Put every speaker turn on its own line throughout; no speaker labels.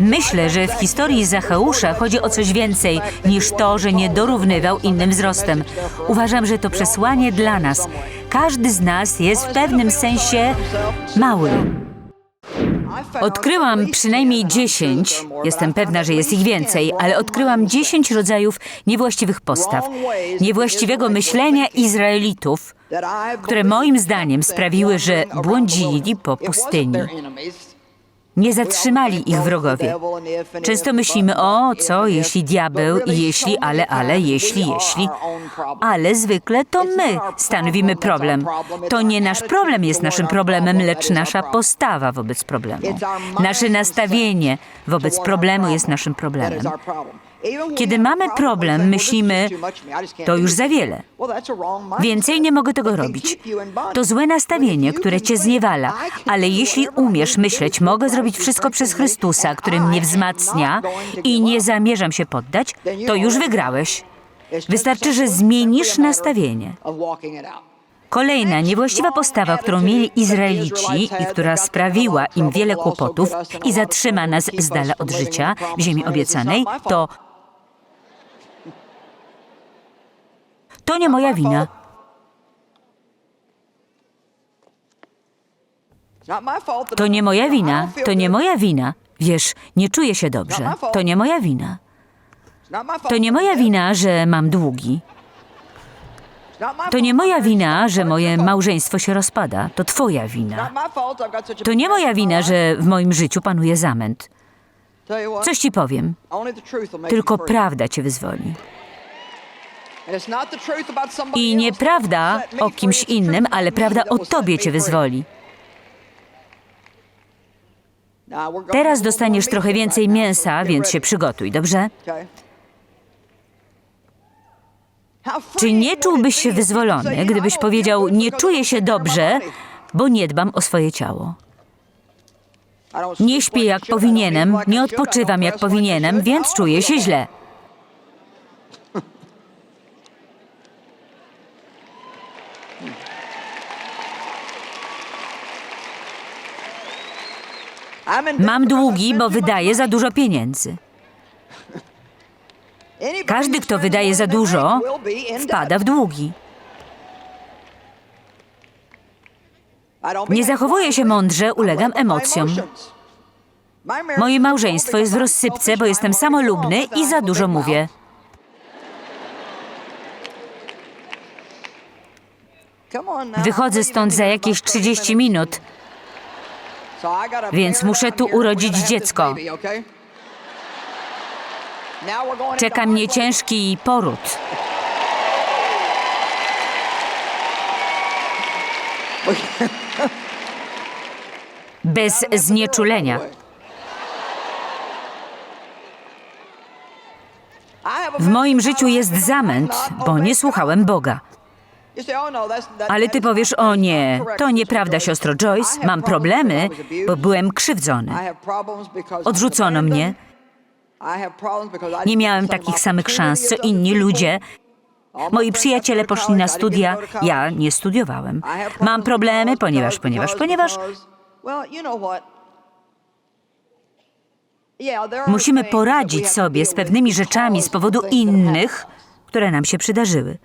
Myślę, że w historii Zacheusza chodzi o coś więcej niż to, że nie dorównywał innym wzrostem. Uważam, że to przesłanie dla nas. Każdy z nas jest w pewnym sensie mały. Odkryłam przynajmniej dziesięć, jestem pewna, że jest ich więcej, ale odkryłam dziesięć rodzajów niewłaściwych postaw, niewłaściwego myślenia Izraelitów, które moim zdaniem sprawiły, że błądzili po pustyni. Nie zatrzymali ich wrogowie. Często myślimy, o co, jeśli diabeł, jeśli, ale, ale, jeśli, jeśli. Ale zwykle to my stanowimy problem. To nie nasz problem jest naszym problemem, lecz nasza postawa wobec problemu. Nasze nastawienie wobec problemu jest naszym problemem. Kiedy mamy problem, myślimy, to już za wiele. Więcej nie mogę tego robić. To złe nastawienie, które cię zniewala, ale jeśli umiesz myśleć, mogę zrobić wszystko przez Chrystusa, który mnie wzmacnia i nie zamierzam się poddać, to już wygrałeś. Wystarczy, że zmienisz nastawienie. Kolejna niewłaściwa postawa, którą mieli Izraelici i która sprawiła im wiele kłopotów i zatrzyma nas z dala od życia w ziemi obiecanej, to to nie moja wina. To nie moja wina. To nie moja wina. Wiesz, nie czuję się dobrze. To nie moja wina. To nie moja wina, że mam długi. To nie moja wina, że moje małżeństwo się rozpada. To twoja wina. To nie moja wina, że w moim życiu panuje zamęt. Coś ci powiem. Tylko prawda cię wyzwoli. I nieprawda o kimś innym, ale prawda o tobie cię wyzwoli. Teraz dostaniesz trochę więcej mięsa, więc się przygotuj, dobrze? Czy nie czułbyś się wyzwolony, gdybyś powiedział, nie czuję się dobrze, bo nie dbam o swoje ciało? Nie śpię jak powinienem, nie odpoczywam jak powinienem, więc czuję się źle. Mam długi, bo wydaję za dużo pieniędzy. Każdy, kto wydaje za dużo, wpada w długi. Nie zachowuję się mądrze, ulegam emocjom. Moje małżeństwo jest w rozsypce, bo jestem samolubny i za dużo mówię. Wychodzę stąd za jakieś 30 minut, więc muszę tu urodzić dziecko. Czeka mnie ciężki poród. Bez znieczulenia. W moim życiu jest zamęt, bo nie słuchałem Boga. Ale ty powiesz, o nie, to nieprawda, siostro Joyce, mam problemy, bo byłem krzywdzony. Odrzucono mnie. Nie miałem takich samych szans, co inni ludzie. Moi przyjaciele poszli na studia, ja nie studiowałem. Mam problemy, ponieważ, ponieważ, ponieważ musimy poradzić sobie z pewnymi rzeczami z powodu innych, które nam się przydarzyły.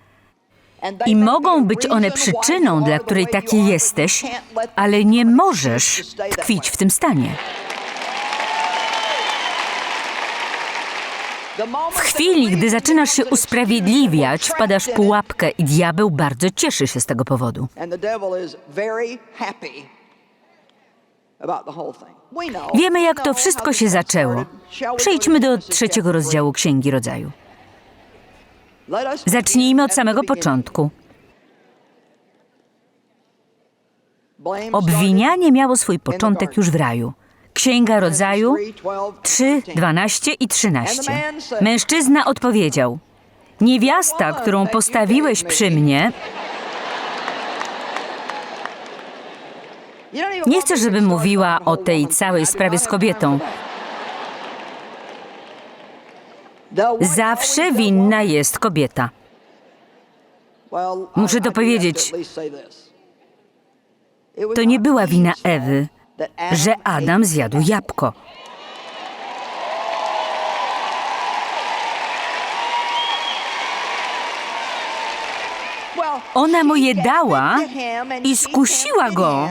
I mogą być one przyczyną, dla której taki jesteś, ale nie możesz tkwić w tym stanie. W chwili, gdy zaczynasz się usprawiedliwiać, wpadasz w pułapkę i diabeł bardzo cieszy się z tego powodu. Wiemy, jak to wszystko się zaczęło. Przejdźmy do trzeciego rozdziału Księgi Rodzaju. Zacznijmy od samego początku. Obwinianie miało swój początek już w raju. Księga Rodzaju 3, 12 i 13. Mężczyzna odpowiedział: Niewiasta, którą postawiłeś przy mnie, nie chcę, żeby mówiła o tej całej sprawie z kobietą. Zawsze winna jest kobieta.
Muszę to powiedzieć.
To nie była wina Ewy, że Adam zjadł jabłko. Ona mu je dała i skusiła go.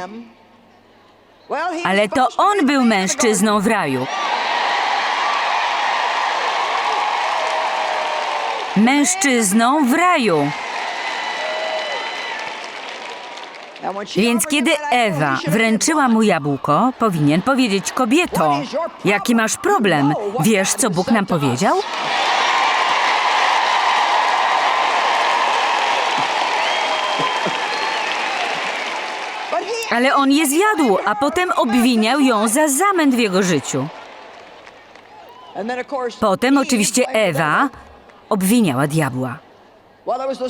Ale to on był mężczyzną w raju. Mężczyzną w raju. Więc kiedy Ewa wręczyła mu jabłko, powinien powiedzieć: Kobieto, jaki masz problem? Wiesz, co Bóg nam powiedział? Ale on je zjadł, a potem obwiniał ją za zamęt w jego życiu. Potem oczywiście Ewa obwiniała diabła.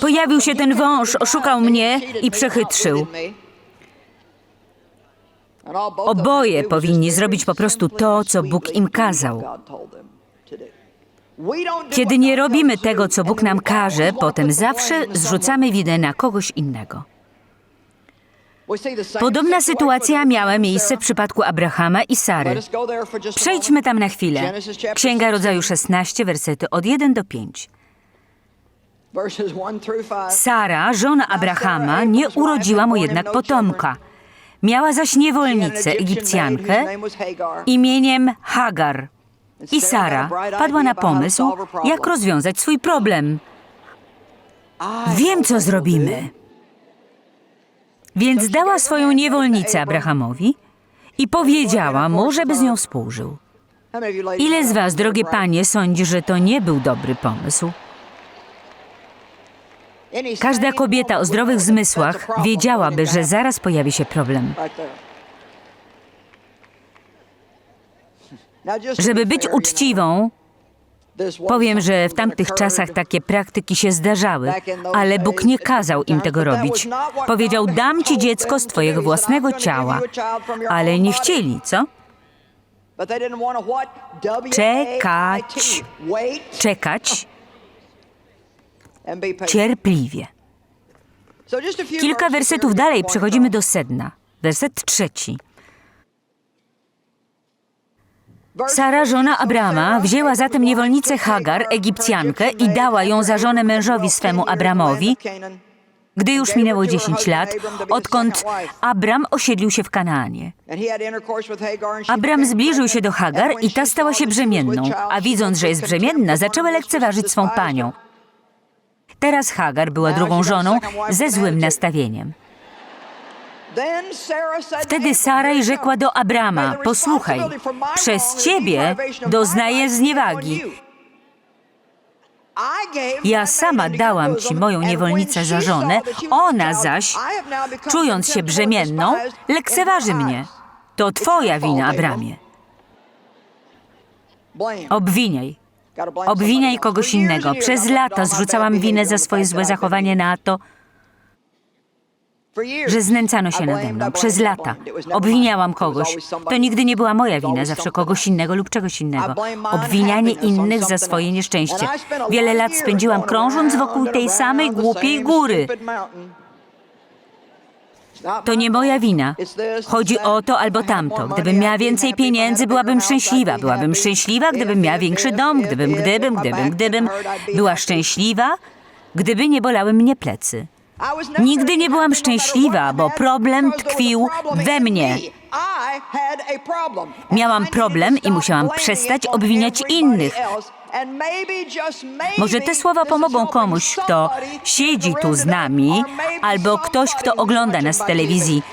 Pojawił się ten wąż, oszukał mnie i przechytrzył. Oboje powinni zrobić po prostu to, co Bóg im kazał. Kiedy nie robimy tego, co Bóg nam każe, potem zawsze zrzucamy winę na kogoś innego. Podobna sytuacja miała miejsce w przypadku Abrahama i Sary. Przejdźmy tam na chwilę. Księga Rodzaju 16, wersety od 1 do 5. Sara, żona Abrahama, nie urodziła mu jednak potomka. Miała zaś niewolnicę Egipcjankę imieniem Hagar. I Sara padła na pomysł, jak rozwiązać swój problem. Wiem, co zrobimy. Więc dała swoją niewolnicę Abrahamowi i powiedziała mu, żeby z nią współżył. Ile z was, drogie panie, sądzi, że to nie był dobry pomysł? Każda kobieta o zdrowych zmysłach wiedziałaby, że zaraz pojawi się problem. Żeby być uczciwą, powiem, że w tamtych czasach takie praktyki się zdarzały, ale Bóg nie kazał im tego robić. Powiedział: Dam ci dziecko z twojego własnego ciała, ale nie chcieli, co? Czekać. Czekać cierpliwie. Kilka wersetów dalej przechodzimy do sedna. Werset trzeci. Sara, żona Abrama, wzięła zatem niewolnicę Hagar, Egipcjankę, i dała ją za żonę mężowi swemu Abramowi, gdy już minęło 10 lat, odkąd Abram osiedlił się w Kanaanie. Abram zbliżył się do Hagar i ta stała się brzemienną, a widząc, że jest brzemienna, zaczęła lekceważyć swą panią. Teraz Hagar była drugą żoną ze złym nastawieniem. Wtedy Saraj rzekła do Abrama: Posłuchaj, przez ciebie doznaję zniewagi. Ja sama dałam ci moją niewolnicę za żonę, ona zaś, czując się brzemienną, lekceważy mnie. To twoja wina, Abramie. Obwiniaj. Obwiniaj kogoś innego. Przez lata zrzucałam winę za swoje złe zachowanie na to, że znęcano się nade mną. Przez lata obwiniałam kogoś. To nigdy nie była moja wina, zawsze kogoś innego lub czegoś innego. Obwinianie innych za swoje nieszczęście. Wiele lat spędziłam krążąc wokół tej samej głupiej góry. To nie moja wina. Chodzi o to albo tamto. Gdybym miała więcej pieniędzy, byłabym szczęśliwa. Byłabym szczęśliwa, gdybym miała większy dom, gdybym, gdybym, gdybym, gdybym. Była szczęśliwa, gdyby nie bolały mnie plecy. Nigdy nie byłam szczęśliwa, bo problem tkwił we mnie. Miałam problem i musiałam przestać obwiniać innych. Może te słowa pomogą komuś, kto siedzi tu z nami, albo ktoś, kto ogląda nas w telewizji.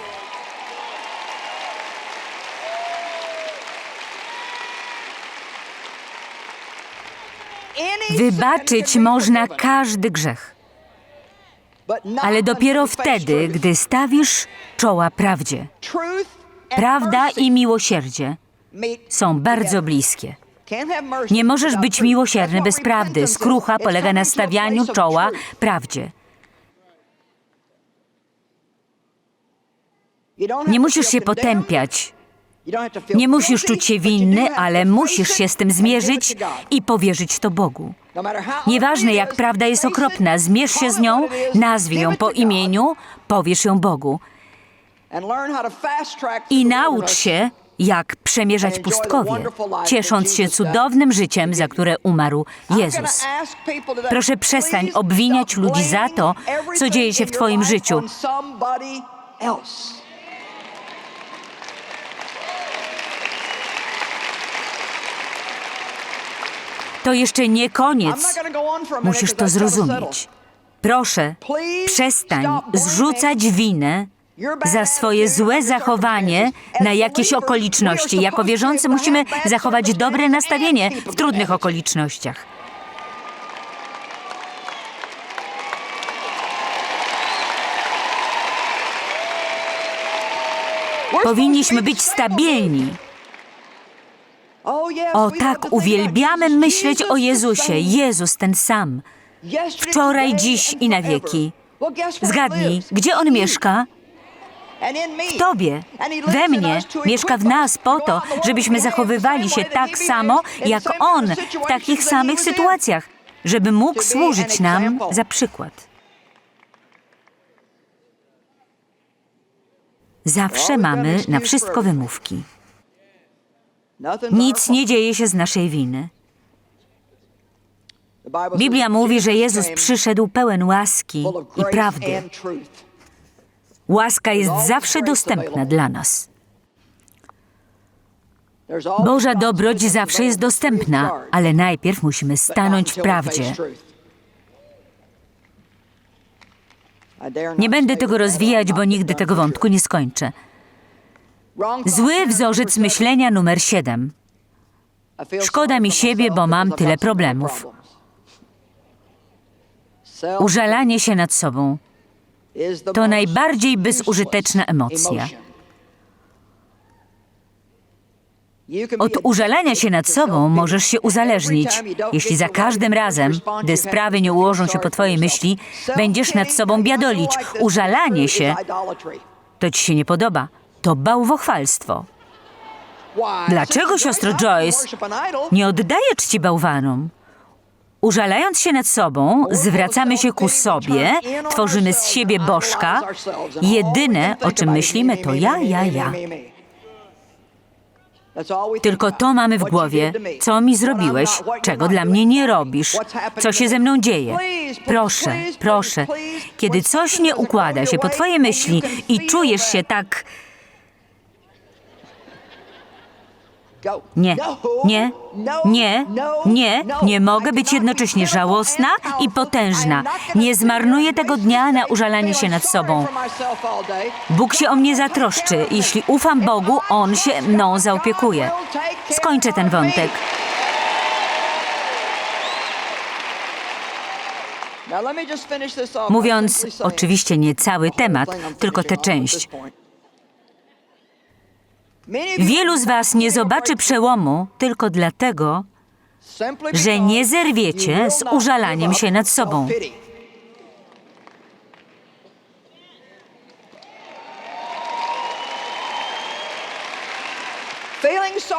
Wybaczyć można każdy grzech, ale dopiero wtedy, gdy stawisz czoła prawdzie. Prawda i miłosierdzie są bardzo bliskie. Nie możesz być miłosierny bez prawdy. Skrucha polega na stawianiu czoła prawdzie. Nie musisz się potępiać. Nie musisz czuć się winny, ale musisz się z tym zmierzyć i powierzyć to Bogu. Nieważne jak prawda jest okropna, zmierz się z nią, nazwij ją po imieniu, powiesz ją Bogu. I naucz się jak przemierzać pustkowie, ciesząc się cudownym życiem, za które umarł Jezus. Proszę przestań obwiniać ludzi za to, co dzieje się w Twoim życiu. To jeszcze nie koniec. Musisz to zrozumieć. Proszę, przestań zrzucać winę za swoje złe zachowanie na jakieś okoliczności. Jako wierzący musimy zachować dobre nastawienie w trudnych okolicznościach. Powinniśmy być stabilni. O tak, uwielbiamy myśleć o Jezusie. Jezus ten sam. Wczoraj, dziś i na wieki. Zgadnij, gdzie On mieszka? W Tobie, we mnie, mieszka w nas po to, żebyśmy zachowywali się tak samo, jak On w takich samych sytuacjach, żeby mógł służyć nam za przykład. Zawsze mamy na wszystko wymówki. Nic nie dzieje się z naszej winy. Biblia mówi, że Jezus przyszedł pełen łaski i prawdy. Łaska jest zawsze dostępna dla nas. Boża dobroć zawsze jest dostępna, ale najpierw musimy stanąć w prawdzie. Nie będę tego rozwijać, bo nigdy tego wątku nie skończę. Zły wzorzec myślenia numer 7. Szkoda mi siebie, bo mam tyle problemów. Użalanie się nad sobą to najbardziej bezużyteczna emocja. Od użalania się nad sobą możesz się uzależnić, jeśli za każdym razem, gdy sprawy nie ułożą się po Twojej myśli, będziesz nad sobą biadolić. Użalanie się to Ci się nie podoba. To bałwochwalstwo. Dlaczego, siostro Joyce, nie oddaję czci bałwanom? Użalając się nad sobą, zwracamy się ku sobie, tworzymy z siebie bożka. Jedyne, o czym myślimy, to ja, ja, ja. Tylko to mamy w głowie. Co mi zrobiłeś, czego dla mnie nie robisz, co się ze mną dzieje. Proszę, proszę, kiedy coś nie układa się po Twojej myśli i czujesz się tak. Nie, nie, nie, nie, nie mogę być jednocześnie żałosna i potężna. Nie zmarnuję tego dnia na użalanie się nad sobą. Bóg się o mnie zatroszczy. Jeśli ufam Bogu, On się mną zaopiekuje. Skończę ten wątek. Mówiąc oczywiście nie cały temat, tylko tę część. Wielu z Was nie zobaczy przełomu tylko dlatego, że nie zerwiecie z użalaniem się nad sobą.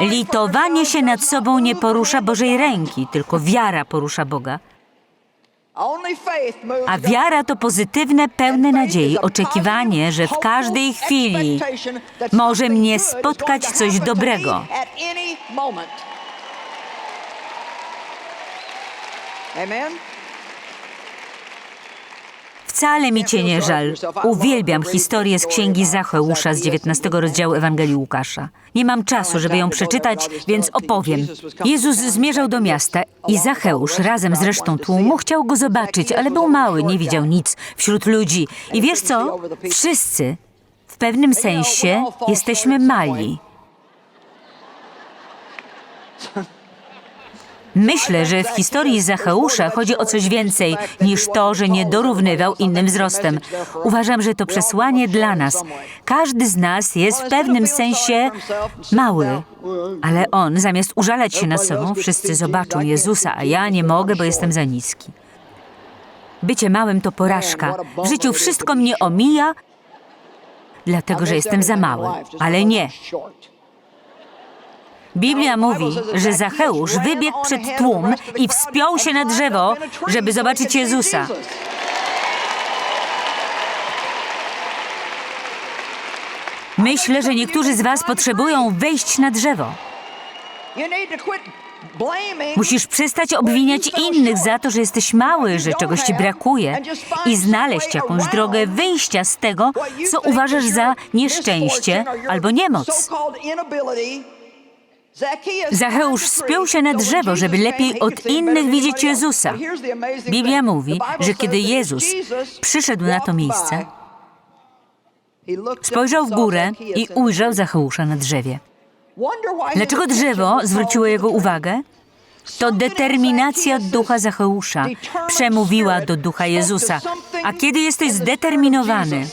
Litowanie się nad sobą nie porusza Bożej ręki, tylko wiara porusza Boga. A wiara to pozytywne, pełne nadziei oczekiwanie, że w każdej chwili może mnie spotkać coś dobrego. Wcale mi cię nie żal. Uwielbiam historię z księgi Zacheusza z 19 rozdziału Ewangelii Łukasza. Nie mam czasu, żeby ją przeczytać, więc opowiem. Jezus zmierzał do miasta i Zacheusz razem z resztą tłumu chciał go zobaczyć, ale był mały, nie widział nic wśród ludzi. I wiesz co? Wszyscy w pewnym sensie jesteśmy mali. Myślę, że w historii Zacheusza chodzi o coś więcej niż to, że nie dorównywał innym wzrostem. Uważam, że to przesłanie dla nas. Każdy z nas jest w pewnym sensie mały, ale on, zamiast użalać się nad sobą, wszyscy zobaczą Jezusa, a ja nie mogę, bo jestem za niski. Bycie małym to porażka. W życiu wszystko mnie omija, dlatego że jestem za mały. Ale nie. Biblia mówi, że Zacheusz wybiegł przed tłum i wspiął się na drzewo, żeby zobaczyć Jezusa. Myślę, że niektórzy z Was potrzebują wejść na drzewo. Musisz przestać obwiniać innych za to, że jesteś mały, że czegoś ci brakuje i znaleźć jakąś drogę wyjścia z tego, co uważasz za nieszczęście albo niemoc. Zacheusz spiął się na drzewo, żeby lepiej od innych widzieć Jezusa. Biblia mówi, że kiedy Jezus przyszedł na to miejsce, spojrzał w górę i ujrzał Zacheusza na drzewie. Dlaczego drzewo zwróciło jego uwagę? To determinacja ducha Zacheusza przemówiła do ducha Jezusa. A kiedy jesteś zdeterminowany,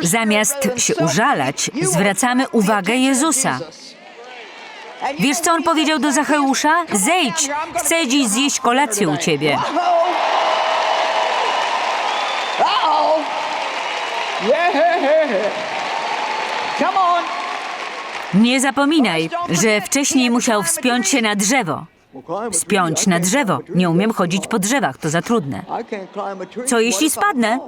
zamiast się użalać, zwracamy uwagę Jezusa. Wiesz, co on powiedział do Zacheusza? Zejdź, chcę dziś zjeść kolację u ciebie.
Come on.
Nie zapominaj, że wcześniej musiał wspiąć się na drzewo. Spiąć na drzewo. Nie umiem chodzić po drzewach, to za trudne. Co jeśli spadnę?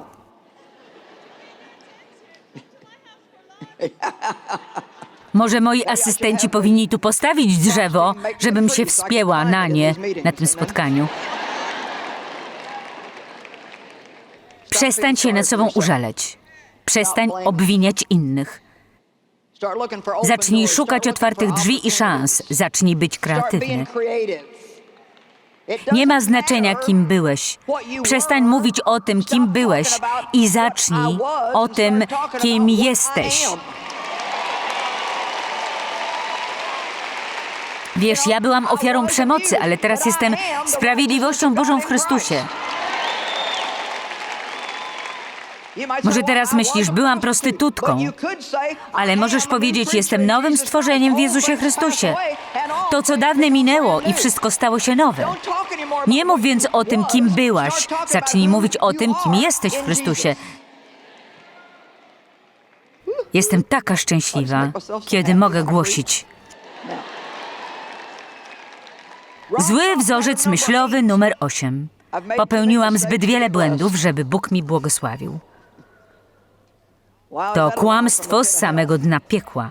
Może moi asystenci powinni tu postawić drzewo, żebym się wspięła na nie na tym spotkaniu. Przestań się nad sobą użalać. Przestań obwiniać innych. Zacznij szukać otwartych drzwi i szans. Zacznij być kreatywny. Nie ma znaczenia, kim byłeś. Przestań mówić o tym, kim byłeś i zacznij o tym, kim jesteś. Wiesz, ja byłam ofiarą przemocy, ale teraz jestem sprawiedliwością Bożą w Chrystusie. Może teraz myślisz, byłam prostytutką, ale możesz powiedzieć, jestem nowym stworzeniem w Jezusie Chrystusie. To, co dawne minęło i wszystko stało się nowe. Nie mów więc o tym, kim byłaś. Zacznij mówić o tym, kim jesteś w Chrystusie. Jestem taka szczęśliwa, kiedy mogę głosić. Zły wzorzec myślowy numer 8. Popełniłam zbyt wiele błędów, żeby Bóg mi błogosławił. To kłamstwo z samego dna piekła.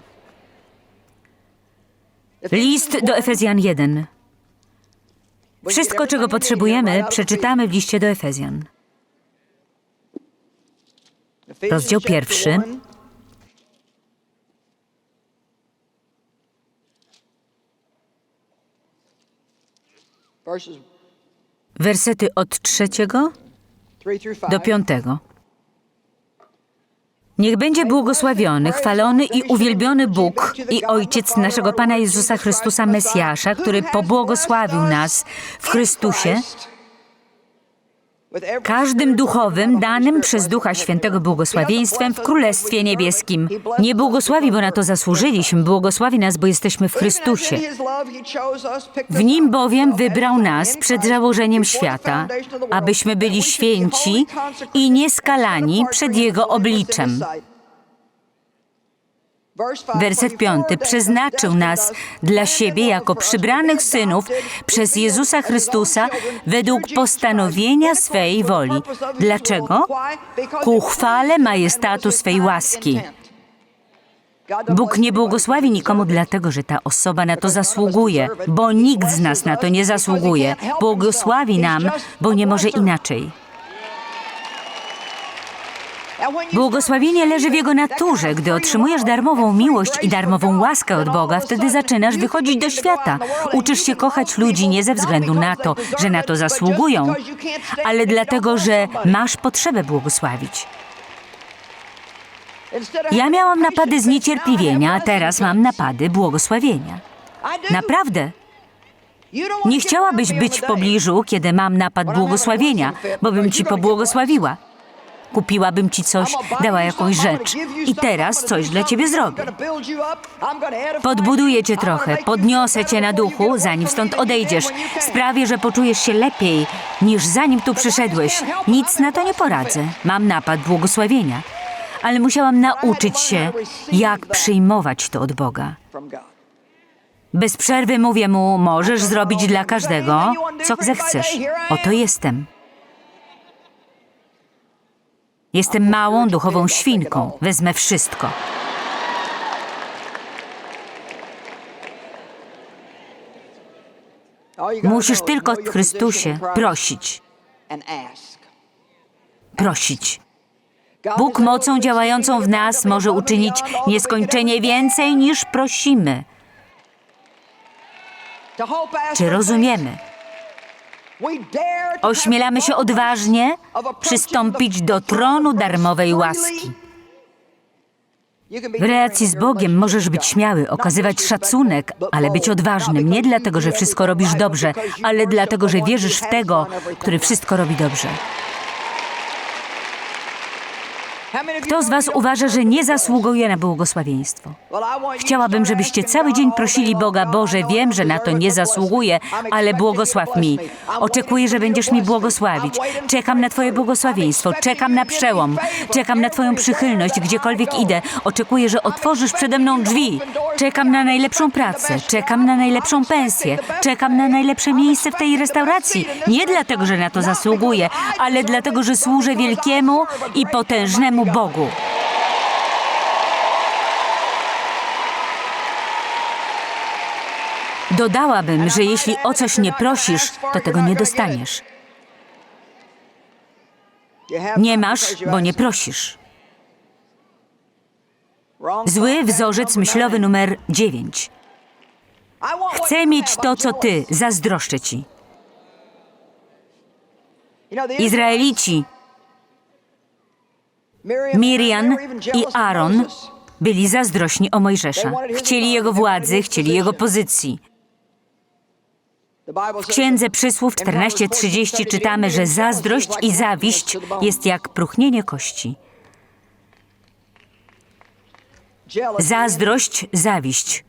List do Efezjan 1. Wszystko, czego potrzebujemy, przeczytamy w liście do Efezjan. Rozdział pierwszy. Wersety od trzeciego do piątego. Niech będzie błogosławiony, chwalony i uwielbiony Bóg i Ojciec naszego Pana Jezusa Chrystusa Mesjasza, który pobłogosławił nas w Chrystusie każdym duchowym danym przez Ducha Świętego błogosławieństwem w Królestwie Niebieskim. Nie błogosławi, bo na to zasłużyliśmy, błogosławi nas, bo jesteśmy w Chrystusie. W Nim bowiem wybrał nas przed założeniem świata, abyśmy byli święci i nieskalani przed Jego obliczem. Werset piąty. Przeznaczył nas dla siebie jako przybranych synów przez Jezusa Chrystusa według postanowienia swej woli. Dlaczego? Ku chwale majestatu swej łaski. Bóg nie błogosławi nikomu dlatego, że ta osoba na to zasługuje, bo nikt z nas na to nie zasługuje. Błogosławi nam, bo nie może inaczej. Błogosławienie leży w Jego naturze. Gdy otrzymujesz darmową miłość i darmową łaskę od Boga, wtedy zaczynasz wychodzić do świata. Uczysz się kochać ludzi nie ze względu na to, że na to zasługują, ale dlatego, że masz potrzebę błogosławić. Ja miałam napady zniecierpliwienia, a teraz mam napady błogosławienia. Naprawdę. Nie chciałabyś być w pobliżu, kiedy mam napad błogosławienia, bo bym ci pobłogosławiła. Kupiłabym ci coś, dała jakąś rzecz i teraz coś dla ciebie zrobię. Podbuduję cię trochę, podniosę cię na duchu, zanim stąd odejdziesz. Sprawię, że poczujesz się lepiej, niż zanim tu przyszedłeś. Nic na to nie poradzę. Mam napad błogosławienia. Ale musiałam nauczyć się, jak przyjmować to od Boga. Bez przerwy mówię mu, możesz zrobić dla każdego, co zechcesz. Oto jestem. Jestem małą duchową świnką. Wezmę wszystko. Musisz tylko w Chrystusie prosić, prosić. Bóg mocą działającą w nas może uczynić nieskończenie więcej niż prosimy. Czy rozumiemy? Ośmielamy się odważnie przystąpić do tronu darmowej łaski. W relacji z Bogiem możesz być śmiały, okazywać szacunek, ale być odważnym. nie dlatego, że wszystko robisz dobrze, ale dlatego, że wierzysz w tego, który wszystko robi dobrze. Kto z Was uważa, że nie zasługuje na błogosławieństwo? Chciałabym, żebyście cały dzień prosili Boga, Boże, wiem, że na to nie zasługuję, ale błogosław mi. Oczekuję, że będziesz mi błogosławić. Czekam na Twoje błogosławieństwo, czekam na przełom, czekam na Twoją przychylność, gdziekolwiek idę. Oczekuję, że otworzysz przede mną drzwi. Czekam na najlepszą pracę, czekam na najlepszą pensję, czekam na najlepsze miejsce w tej restauracji. Nie dlatego, że na to zasługuję, ale dlatego, że służę wielkiemu i potężnemu Bogu. Dodałabym, że jeśli o coś nie prosisz, to tego nie dostaniesz. Nie masz, bo nie prosisz. Zły wzorzec myślowy numer 9. Chcę mieć to, co ty, zazdroszczę ci. Izraelici, Miriam i Aaron byli zazdrośni o Mojżesza. Chcieli jego władzy, chcieli jego pozycji. W Księdze Przysłów 14:30 czytamy, że zazdrość i zawiść jest jak próchnienie kości. Zazdrość, zawiść.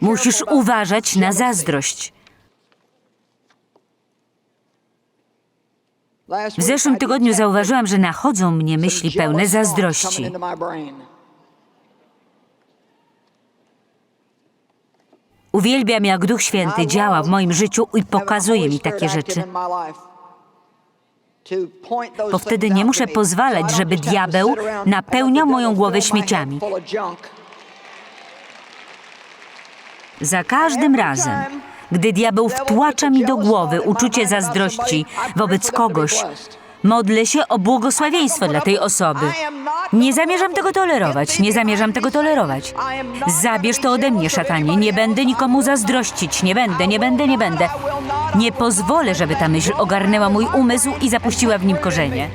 Musisz uważać na zazdrość. W zeszłym tygodniu zauważyłam, że nachodzą mnie myśli pełne zazdrości. Uwielbiam, jak Duch Święty działa w moim życiu i pokazuje mi takie rzeczy. Bo wtedy nie muszę pozwalać, żeby diabeł napełniał moją głowę śmieciami. Za każdym razem, gdy diabeł wtłacza mi do głowy uczucie zazdrości wobec kogoś, modlę się o błogosławieństwo dla tej osoby. Nie zamierzam tego tolerować, nie zamierzam tego tolerować. Zabierz to ode mnie, szatanie. Nie będę nikomu zazdrościć, nie będę, nie będę, nie będę. Nie pozwolę, żeby ta myśl ogarnęła mój umysł i zapuściła w nim korzenie.